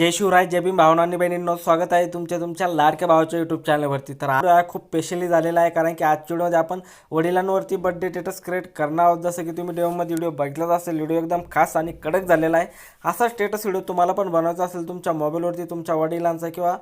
जय शिवराय जय भीम भावनांनी बहिणींनो स्वागत आहे तुमच्या तुमच्या लाडक्या भावाच्या यूट्यूब चॅनलवरती तर आज हा खूप स्पेशली झालेला आहे कारण की आज व्हिडिओमध्ये आपण वडिलांवरती बर्थडे स्टेटस क्रिएट करणार आहोत. जसं की तुम्ही डेओमध्ये व्हिडिओ बघितलाच असेल व्हिडिओ एकदम खास आणि कडक झालेला आहे. असा स्टेटस व्हिडिओ तुम्हाला पण बनवायचा असेल तुमच्या मोबाईलवरती तुमच्या वडिलांचा किंवा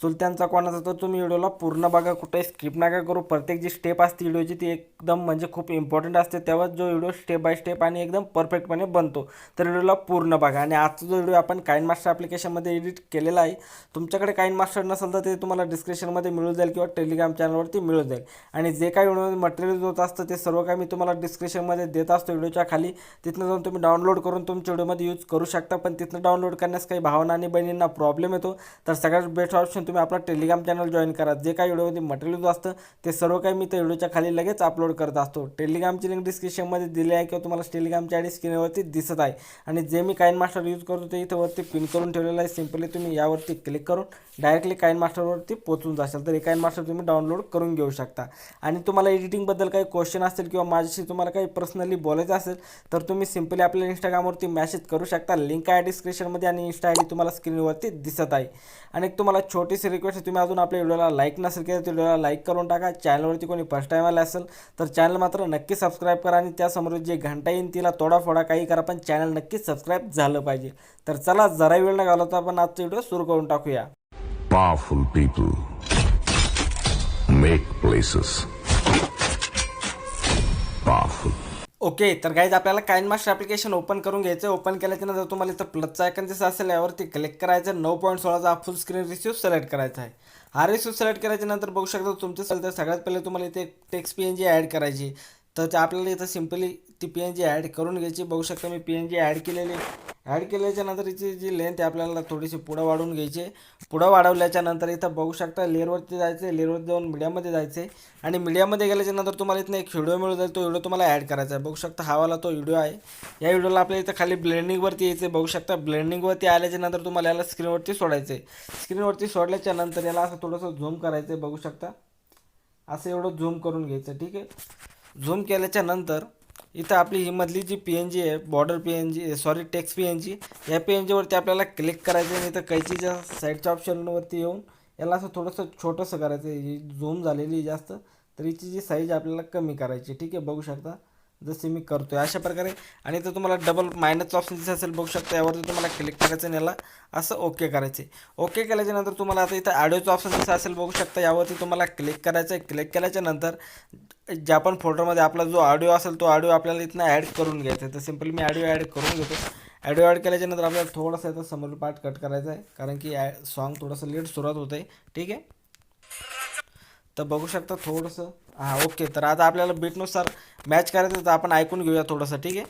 चुलत्यांचा कोणाचा तर तुम्ही व्हिडिओला पूर्ण बघा कुठेही स्किप नका करू. प्रत्येक जी स्टेप असते व्हिडिओची ती एकदम म्हणजे खूप इम्पॉर्टंट असते. तेव्हा जो व्हिडिओ स्टेप बाय स्टेप आणि एकदम परफेक्टपणे बनतो तर व्हिडिओला पूर्ण बघा. आणि आजचा जो व्हिडिओ आपण काइन मास्टर ॲप्लिकेशनमध्ये एडिट केलेला आहे तुमच्याकडे काइन मास्टर नसेल तर ते तुम्हाला डिस्क्रिप्शनमध्ये मिळून जाईल किंवा टेलिग्राम चॅनलवरती मिळून जाईल. आणि जे काही व्हिडिओ मटेरियल होत असतं ते सर्व काही मी तुम्हाला डिस्क्रिप्शनमध्ये देत असतो व्हिडिओच्या खाली. तिथनं जाऊन तुम्ही डाउनलोड करून तुमच्या व्हिडिओमध्ये यूज करू शकता. पण तिथनं डाउनलोड करण्यास काही भावना आणि बहिणींना प्रॉब्लेम येतो. तर सगळ्यात बेस्ट ऑप्शन तुम्ही आपला टेलिग्राम चॅनल जॉईन करा. जे काही व्हिडिओमध्ये मटेरियल असतं ते सर्व काही मी त्या व्हिडिओच्या खाली लगेच अपलोड करत असतो. टेलिग्रामची लिंक डिस्क्रिप्शनमध्ये दिली आहे किंवा तुम्हाला टेलिग्रामची आयडी स्क्रीनवरती दिसत आहे. आणि जे मी काइन मास्टर यूज करतो ते इथं वरती पिन करून ठेवलेलं आहे. सिम्पली तुम्ही यावरती क्लिक करून डायरेक्टली काइन मास्टरवरती पोचून जाशाल. तर हे काइन मास्टर तुम्ही डाउनलोड करून घेऊ शकता. आणि तुम्हाला एडिटिंगबद्दल काही क्वेश्चन असतील किंवा माझ्याशी तुम्हाला काही पर्सनली बोलायचं असेल तर तुम्ही सिम्पली आपल्या इंस्टाग्रामवरती मॅसेज करू शकता. लिंक आहे डिस्क्रिप्शनमध्ये आणि इंस्टा आय डी तुम्हाला स्क्रीनवरती दिसत आहे. आणि तुम्हाला छोटे छोटीशी रिक्वेस्ट आहे तुम्ही अजून आपल्या व्हिडिओला लाईक नसेल केलं तर व्हिडिओला लाईक करून टाका. चॅनलवरती कोणी फर्स्ट टाईम आला असेल तर चॅनल मात्र नक्की सबस्क्राईब करा आणि त्यासमोर जे घंटा येईन तिला तोडाफोडा काही करा पण चॅनल नक्कीच सबस्क्राईब झालं पाहिजे. तर चला जरा वेळ न घालवता आपण आजचा व्हिडिओ सुरू करून टाकूया. Powerful people make places okay तर गाईज आपल्याला काइन मास्टर ॲप्लिकेशन ओपन करून घ्यायचं ओपन केल्याच्यानंतर तुम्हाला इथं प्लसचा आयकन दिसत असेल. यावरती क्लिक करायचं नऊ पॉईंट सोळाचा फुल स्क्रीन रिसिव्ह सिलेक्ट करायचा आहे. हा रिसिव्ह सिलेक्ट केल्याच्यानंतर बघू शकता तुमचं असेल तर सगळ्यात पहिले तुम्हाला इथे text P N G add करायची. तर ते आपल्याला इथं सिम्पली ती पी एन जी ॲड करून घ्यायची. बघू शकता मी पी एन जी ॲड केलेली ॲड केल्याच्यानंतर हिची जी लेंथ आहे आपल्याला थोडीशी पुढं वाढवून घ्यायची पुढं वाढवल्याच्या नंतर इथं बघू शकता लेअरवरती जायचं आहे लेअरवरती जाऊन मीडियामध्ये जायचं आहे आणि मीडियामध्ये गेल्याच्यानंतर तुम्हाला इथं एक व्हिडिओ मिळू जाईल तो व्हिडिओ तुम्हाला ॲड करायचा आहे. बघू शकता हावाला तो व्हिडिओ आहे. या व्हिडिओला आपल्या इथं खाली ब्लेंडिंगवरती यायचं आहे बघू शकता ब्लेंडिंगवरती आल्याच्यानंतर तुम्हाला याला स्क्रीनवरती सोडायचं आहे स्क्रीनवरती सोडल्याच्या नंतर याला असं थोडंसं झूम करायचं आहे बघू शकता. असं एवढं झूम करून घ्यायचं ठीक आहे? झूम केल्याच्यानंतर इथं आपली ही मधली जी पी एन जी आहे border P N G sorry text P N G या पी एन जीवरती आपल्याला क्लिक करायचं आहे. इथं कैचीच्या साईडच्या ऑप्शनवरती येऊन याला असं थोडंसं छोटंसं करायचं आहे. ही झूम झालेली जास्त. तर हिची जी साईज आपल्याला कमी करायची ठीक आहे बघू शकता. जसे मी करतोय अशा प्रकारे. आणि इथं तुम्हाला डबल मायनस ऑप्शन दिसत असेल बघू शकता यावरती तुम्हाला क्लिक करायचं आणि याला असं ओके करायचे ओके केल्याच्यानंतर तुम्हाला आता इथं ऑडिओचं ऑप्शन दिसत असेल बघू शकता यावरती तुम्हाला क्लिक करायचं आहे. क्लिक केल्याच्यानंतर ज्या पण फोटोमध्ये आपला जो ऑडिओ असेल तो ऑडिओ आपल्याला इथनं ॲड करून घ्यायचा आहे. तर सिम्पली मी ऑडिओ ॲड करून घेतो. ॲडिओ ॲड केल्याच्यानंतर आपल्याला थोडंसं याचा समोर पार्ट कट करायचा आहे. कारण की ॲ सॉन्ग थोडंसं लेट सुरुवात होतं आहे ठीक आहे? तर बघू शकता थोडंसं हां ओके तर आता आपल्याला बीटनुसार मॅच करायचं तर आपण ऐकून घेऊया थोडंसं ठीक आहे?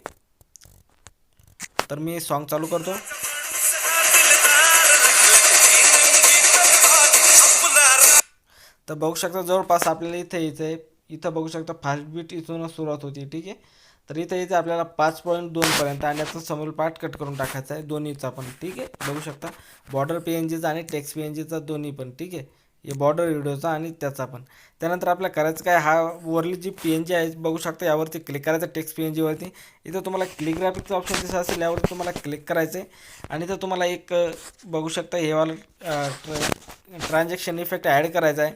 तर मी सॉन्ग चालू करतो. तर बघू शकता जवळपास आपल्याला इथे इथे आहे इथं बघू शकता फास्ट बीट इथूनच सुरुवात होती ठीक आहे? तर इथं इथे आपल्याला पाच पॉईंट दोनपर्यंत आणि आता समोर पार्ट कट करून टाकायचा आहे दोन्हीचा पण ठीक आहे? बघू शकता बॉर्डर पी एन जीचा आणि टेक्स पी एन जीचा दोन्ही पण ठीक आहे? बॉर्डर व्हिडिओचा आणि त्याचा पण. त्यानंतर आपल्या करायचं काय हा Worli G P N G आहे बघू शकता यावरती क्लिक करायचं टेक्स्ट पी एन जीवरती इथं तुम्हाला क्लिकग्राफिकचं ऑप्शन दिसत असेल यावरती तुम्हाला क्लिक करायचं आहे आणि इथं तुम्हाला एक बघू शकता हे वाला ट्रान्झॅक्शन इफेक्ट ॲड करायचा आहे.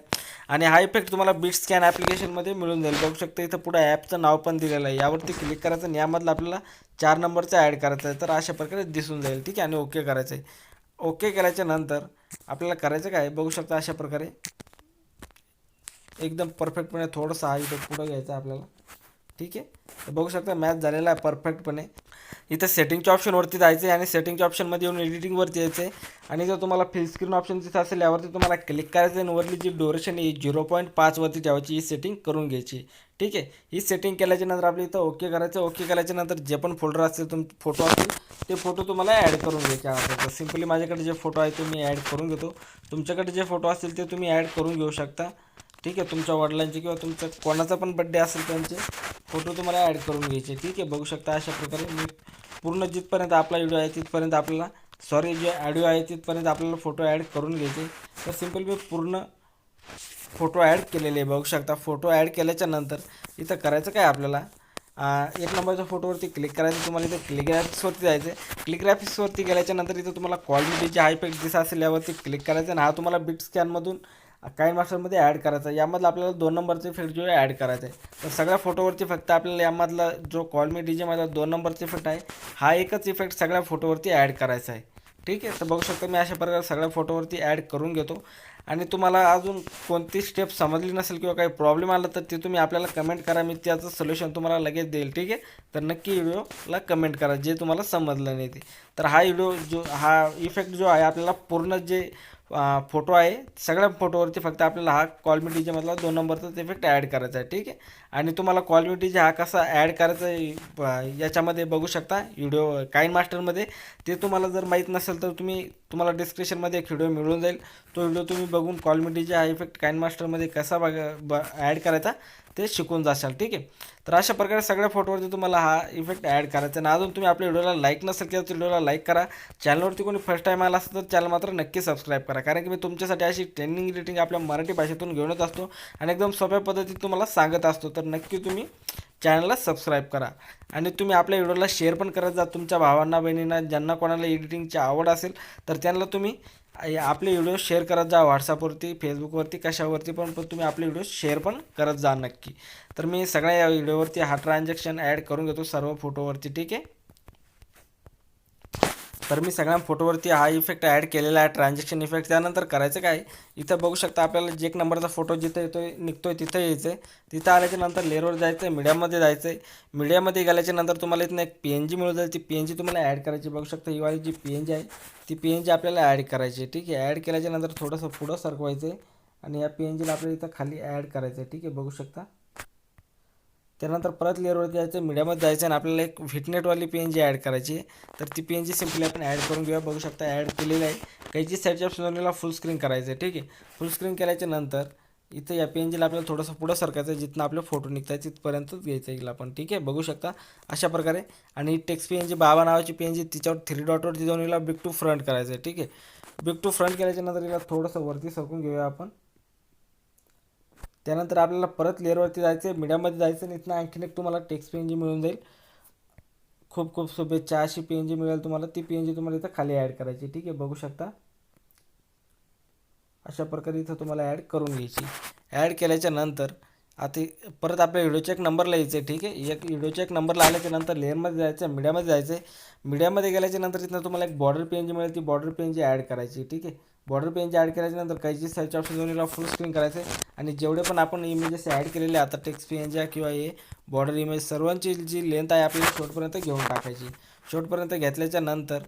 आणि हा इफेक्ट तुम्हाला बीट स्कॅन ॲप्लिकेशनमध्ये मिळून जाईल. बघू शकता इथं पुढे ॲपचं नाव पण दिलेलं आहे. यावरती क्लिक करायचं आणि यामधलं आपल्याला चार नंबरचं ॲड करायचं आहे. तर अशा प्रकारे दिसून जाईल. ठीक आहे? आणि ओके करायचं आहे. ओके केल्याच्यानंतर आपल्याला करायचं काय? बघू शकता अशा प्रकारे. एकदम परफेक्टपणे थोडंसं हा इथं पुढं घ्यायचं आहे आपल्याला. ठीक आहे? तर बघू शकता मॅच झालेला आहे परफेक्टपणे. इथं सेटिंगच्या ऑप्शनवरती जायचं आहे आणि सेटिंगच्या ऑप्शनमध्ये येऊन एडिटिंगवरती यायचं आहे आणि जर तुम्हाला फिल स्क्रीन ऑप्शन तिथं असेल यावरती तुम्हाला क्लिक करायचं आहे आणि वरली जी ड्युरेशन आहे झिरो पॉईंट पाचवरती ठेवायची ही सेटिंग करून घ्यायची. ठीक आहे? ही सेटिंग केल्याच्यानंतर आपल्या इथं ओके करायचं. ओके केल्याच्यानंतर जे पण फोल्डर असतील तुम फोटो असतील ते फोटो तुम्हाला ॲड करून घ्यायचे तर सिम्पली माझ्याकडे जे फोटो आहे ते मी ॲड करून घेतो. तुमच्याकडे जे फोटो असतील ते तुम्ही ॲड करून घेऊ शकता. ठीक आहे? तुमच्या वडिलांचे किंवा तुमचं कोणाचा पण बड्डे असेल त्यांचे फोटो तुम्हाला ॲड करून घ्यायचे. ठीक आहे बघू शकता अशा प्रकारे मी पूर्ण जिथपर्यंत आपला व्हिडिओ आहे तिथपर्यंत आपल्याला सॉरी जे ऑडिओ आहे तिथपर्यंत आपल्याला फोटो ॲड करून घ्यायचे. तर सिंपल मी पूर्ण फोटो ॲड केलेले आहे. बघू शकता फोटो ॲड केल्याच्यानंतर इथं करायचं काय आपल्याला? एक नंबरच्या फोटोवरती क्लिक करायचं तुम्हाला इथे क्लिक जायचं क्लिक ग्राफिक्सवरती गेल्याच्यानंतर इथं तुम्हाला क्वालिटीचे हा इफेक्ट दिसा असेल यावरती क्लिक करायचं आणि हा तुम्हाला बिट स्कॅनमधून काइन मास्टरमध्ये ॲड करायचा. आहे यामधला आपल्याला दोन नंबरचे इफेक्ट जो आहे ॲड करायचा आहे. तर सगळ्या फोटोवरती फक्त आपल्याला यामधला जो कॉल मी डी जेमधला दोन नंबरचा इफेक्ट आहे हा एकच इफेक्ट सगळ्या फोटोवरती ॲड करायचा आहे. ठीक आहे? तर बघू शकता मी अशा प्रकारे सगळ्या फोटोवरती ॲड करून घेतो. आणि तुम्हाला अजून कोणती स्टेप समजली नसेल किंवा काही प्रॉब्लेम आला तर ते तुम्ही आपल्याला कमेंट करा. मी त्याचं सोल्युशन तुम्हाला लगेच देईल ठीक आहे? तर नक्की व्हिडिओला कमेंट करा जे तुम्हाला समजलं नाही ते. तर हा व्हिडिओ जो हा इफेक्ट जो आहे आपल्याला पूर्ण जे फोटो आहे सगळ्या फोटोवरती फक्त आपल्याला हा कॉलमिटीच्या मधला दोन नंबरचा इफेक्ट ॲड करायचा आहे ठीक आहे? आणि तुम्हाला कॉलमिटीचा हा कसा ॲड करायचा आहे याच्यामध्ये बघू शकता. व्हिडिओ काइन मास्टरमध्ये ते तुम्हाला जर माहीत नसेल तर तुम्ही तुम्हाला डिस्क्रिप्शनमध्ये एक व्हिडिओ मिळून जाईल. तो व्हिडिओ तुम्ही बघून कॉलमिटीच्या हा इफेक्ट काइन मास्टरमध्ये कसा बघा ब ॲड करायचा ते शिकून जाशाल ठीक आहे? तर अशा प्रकारे सगळ्या फोटोवरती तुम्हाला हा इफेक्ट ॲड करायचा आहे आणि अजून तुम्ही आपल्या व्हिडिओला लाईक नसेल केलं तर व्हिडिओला लाईक करा. चॅनलवरती कोणी फर्स्ट टाईम आला असेल तर चॅनल मात्र नक्की सबस्क्राईब करा. कारण की मी तुमच्यासाठी अशी ट्रेनिंग रिटिंग आपल्या मराठी भाषेतून घेऊन असतो आणि एकदम सोप्या पद्धतीत तुम्हाला सांगत असतो. तर नक्की तुम्ही चॅनलला सबस्क्राईब करा. आणि तुम्ही आपल्या व्हिडिओला शेअर पण करत जा. तुमच्या भावांना बहिणींना ज्यांना कोणाला एडिटिंगची आवड असेल तर त्यांना तुम्ही आपले व्हिडिओ शेअर करत जा व्हॉट्सअपवरती फेसबुकवरती कशावरती पण पण तुम्ही आपले व्हिडिओ शेअर पण करत जा नक्की. तर मी सगळ्या या व्हिडिओवरती हा ट्रान्झॅक्शन ॲड करून घेतो सर्व फोटोवरती ठीक आहे? तर मी सगळ्या फोटोवरती हा इफेक्ट ॲड केलेला आहे ट्रान्झॅक्शन इफेक्ट त्यानंतर करायचं काय? इथं बघू शकता आपल्याला जे एक नंबरचा फोटो जिथं येतो निघतो आहे तिथं यायचं आहे तिथं आल्याच्यानंतर लेअरवर जायचं आहे मीडियामध्ये जायचं आहे मीडियामध्ये गेल्याच्यानंतर तुम्हाला इथनं एक पी एन जी मिळून जाईल. ती पी एन जी तुम्हाला ॲड करायची. बघू शकता ही वाली जी पी एन जी आहे ती पी एन जी आपल्याला ॲड करायची आहे. ठीक आहे? ॲड केल्याच्यानंतर थोडंसं पुढं सरकवायचं आहे आणि या पी एन जीला आपल्याला इथं खाली ॲड करायचं आहे ठीक आहे? बघू शकता. त्यानंतर परत लेअरवरती जायचं मीडियामध्ये जायचं आणि आपल्याला एक व्हिटनेटवाली पी एन जी ॲड करायची आहे. तर ती पी एन जी सिम्पली आपण ॲड करून घेऊया. बघू शकता ॲड केलेली आहे. काहीची साईडच्या ऑप्शनला फुल स्क्रीन करायचं आहे ठीक आहे. फुल स्क्रीन केल्याच्यानंतर इथं या पी एन जीला आपल्याला थोडंसं पुढं सरकायचं आहे जिथनं आपले फोटो निघत आहे तिथपर्यंतच घ्यायचं येईल आपण ठीक आहे. बघू शकता अशा प्रकारे. आणि टेक्स्ट पी एन जी बाबा नावाची पी एन जी तिच्यावर थ्री डॉटवर जाऊन हिला बिग टू फ्रंट करायचं आहे ठीक आहे. बिग टू फ्रंट केल्याच्यानंतर हिला थोडंसं वरती सरकून घेऊया आपण. त्यानंतर आपल्याला परत लेअरवरती जायचं आहे मीडियामध्ये जायचं आणि इथनं आणखीन एक तुम्हाला टेक्स्ट पी एन जी मिळून जाईल. खूप खूप शुभेच्छा अशी पी एन जी मिळेल तुम्हाला ती पी एन जी तुम्हाला इथं खाली ॲड करायची ठीक आहे? बघू शकता. अशा प्रकारे इथं तुम्हाला ॲड करून घ्यायची. ॲड केल्याच्यानंतर आता परत आपल्या व्हिडिओच्या एक नंबरला यायचं आहे ठीक आहे? एक व्हिडिओच्या एक नंबरला आल्याच्यानंतर लेअरमध्ये जायचं आहे मीडियामध्ये जायचं आहे मीडियामध्ये गेल्याच्यानंतर तिथं तुम्हाला एक बॉर्डर पी एन जी मिळेल ती border P N G add करायची ठीक आहे? बॉर्डर पेन ॲड करायच्यानंतर नंतर काहीची सर्च ऑप्शन दोन्हीला फुल स्क्रीन करायचं आहे आणि जेवढे पण आपण इमेजेस ॲड केलेले आता टेक्स्ट पेनच्या किंवा हे बॉर्डर इमेज सर्वांची जी लेंथ आहे आपल्याला शेवटपर्यंत घेऊन टाकायची. शेवटपर्यंत घेतल्याच्या नंतर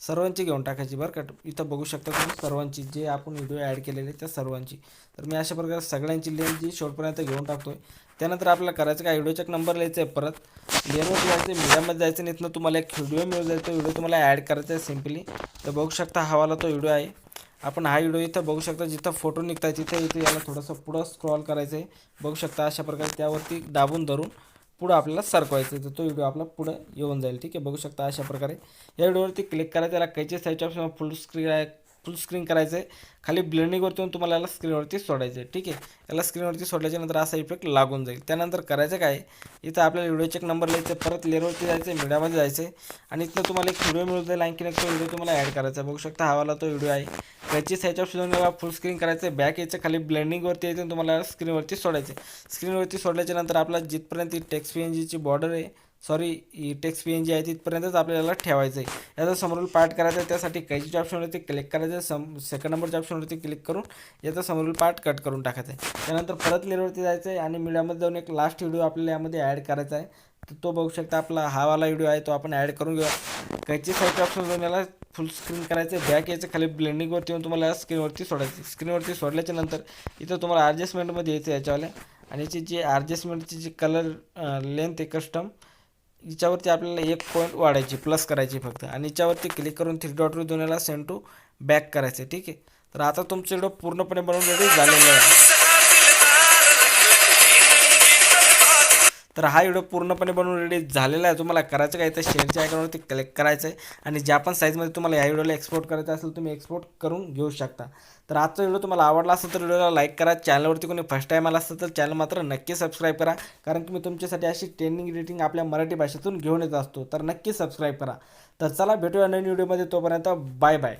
सर्वांची घेऊन टाकायची बरं का. इथं बघू शकता तुम्ही सर्वांची जे आपण व्हिडिओ ॲड केलेले त्या सर्वांची. तर मी अशा प्रकारे सगळ्यांची लेंथ जी शेवटपर्यंत घेऊन टाकतो आहे त्यानंतर आपल्याला करायचं काय? व्हिडिओचा नंबर लिहायचं आहे परत. लेअरवर जायचं मीडियामध्ये जायचं आणि इथनं तुम्हाला एक व्हिडिओ मिळून जायचा व्हिडिओ तुम्हाला ॲड करायचा आहे सिम्पली तर बघू शकता हवाला तो व्हिडिओ आहे. आपण हा व्हिडिओ इथं बघू शकता जिथं फोटो निघताय तिथं इथं याला थोडंसं पुढं स्क्रॉल करायचं आहे बघू शकता अशा प्रकारे त्यावरती दाबून धरून पुढं आपल्याला सरकवायचं आहे तर तो व्हिडिओ आपला पुढं येऊन जाईल. ठीक आहे बघू शकता अशा प्रकारे. या व्हिडिओवरती क्लिक करायचं त्याला काहीचे साईडच्या ऑप्शन फुल स्क्रीन आहे. फुल स्क्रीन करायचं आहे खाली ब्लेंडिंगवरती येऊन तुम्हाला याला स्क्रीनवरती सोडायचं आहे ठीक आहे? याला स्क्रीनवरती सोडल्याच्यानंतर असा इफेक्ट लागून जाईल. त्यानंतर करायचं काय? इथं आपल्याला व्हिडिओचे एक नंबर लिहायचं परत लेअरवरती जायचं आहे मीडियामध्ये जायचं आहे आणि इथनं तुम्हाला एक व्हिडिओ मिळून जाईल. आणखीन एक तो व्हिडिओ तुम्हाला ॲड करायचा आहे. बघू शकता हवाला तो व्हिडिओ आहे. त्याची साईड ऑप्शन फुल स्क्रीन करायचं आहे बॅक यायचं खाली ब्लेंडिंगवरती यायचं आणि तुम्हाला स्क्रीनवरती सोडायचं आहे स्क्रीनवरती सोडल्याच्यानंतर आपला जिथपर्यंत ही टेक्स्ट पी एन जीची बॉर्डर आहे सॉरी ही टेक्स्ट पी एन जी आहे तिथपर्यंतच आपल्याला ठेवायचं आहे याचा समोरील पार्ट करायचा आहे त्यासाठी काहीच्या ऑप्शनवरती क्लिक करायचं आहे सम सेकंड नंबरच्या ऑप्शनवरती क्लिक करून याचा समोरील पार्ट कट करून टाकायचा आहे. त्यानंतर परत लेअरवरती जायचं आहे आणि मीडियामध्ये जाऊन एक लास्ट व्हिडिओ आपल्याला यामध्ये ॲड करायचा आहे. तर तो बघू शकता आपला हा वाला व्हिडिओ आहे तो आपण ॲड करून घेऊया. कैची साईडच्या ऑप्शन जाऊन याला फुल स्क्रीन करायचं आहे. बॅक यायचं खाली ब्लेंडिंगवरती येऊन तुम्हाला स्क्रीनवरती सोडायचं स्क्रीनवरती सोडल्याच्या नंतर इथं तुम्हाला ॲडजस्टमेंटमध्ये यायचं याच्यावाल्या. आणि याची जी ॲडजस्टमेंटची जी कलर लेंथ आहे कस्टम हिच्यावरती आपल्याला एक पॉईंट वाढायची प्लस करायची फक्त. आणि हिच्यावरती क्लिक करून थ्री डॉटवर दोन याला सेंड टू बॅक करायचं आहे ठीक आहे? तर आता तुमचं व्हिडिओ पूर्णपणे बनवून रेडी झालेलं आहे. तर हा व्हिडिओ पूर्णपणे बनवून रेडी झालेला आहे. तुम्हाला करायचं काय तर शेअरच्या आयकॉनवरती क्लिक करायचं आहे आणि ज्या पण साईजमध्ये तुम्हाला या व्हिडिओला एक्सपोर्ट करायचं असेल तुम्ही एक्सपोर्ट करून घेऊ शकता. तर आजचा व्हिडिओ तुम्हाला आवडला असेल तर व्हिडिओला लाईक करा. चॅनलवरती कोणी फर्स्ट टाईम आला असेल तर चॅनल मात्र नक्की सबस्क्राईब करा. कारण की मी तुमच्यासाठी अशी ट्रेनिंग रेटिंग आपल्या मराठी भाषेतून घेऊन येत असतो. तर नक्की सबस्क्राईब करा. तर चला भेटूया नवीन व्हिडिओमध्ये तोपर्यंत बाय बाय